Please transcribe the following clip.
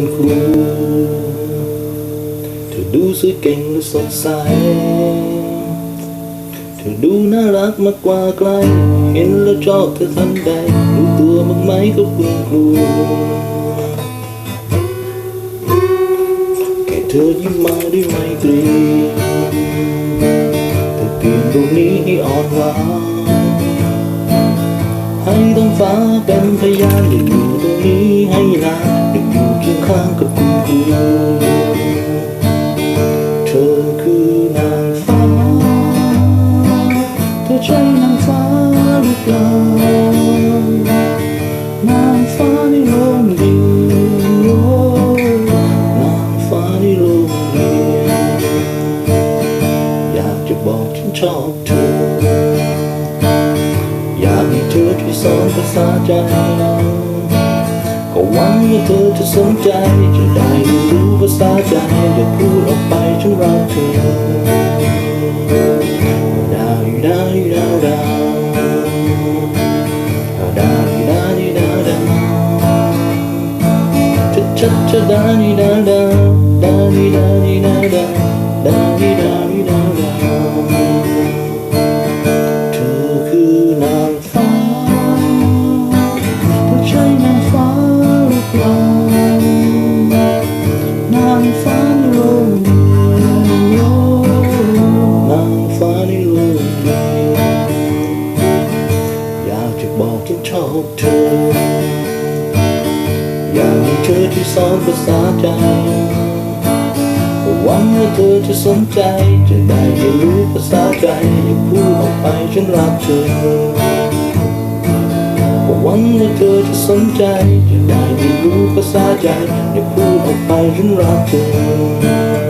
เป็นคุณครู เธอดูสวยเก่งและสดใส เธอดูน่ารักมากกว่าใครเห็นแล้วชอบเธอทันใดรู้ตัวมั้างไหมกับคุณครูแค่เธอยิ้มมาด้วยไมตรีเธอเปลี่ยนตรงนี้ให้อ่อนหวานให้ต้องฟ้าเป็นพยานอยู่ตรงนี้ให้นาน ข้างกับคุณครูเธอคือนางฟ้า เธอใช่นางฟ้าหรือเปล่านางฟ้าในโรงเรียนนางฟ้าในโรงเรียนอยากจะบอกฉันชอบเธอ อยากให้เธอช่วยสอนภาษาใจเรา ก็หวังว่าเธอจะสนใจ จะได้รู้ภาษาใจอย่าพูดออกไปฉันรักเธอดาวดาวดาวดาวดาวดาวดาวดาวชัดชัดดาวดาวดาว ฉันชอบเธอ อยากให้เธอที่สอนภาษาใจหวังว่าเธอจะสนใจ จะได้เรียนรู้ภาษาใจอย่าพูดออกไปฉันรักเธอหวังว่าเธอจะสนใจ จะได้เรียนรู้ภาษาใจอย่าพูดออกไปฉันรักเธอ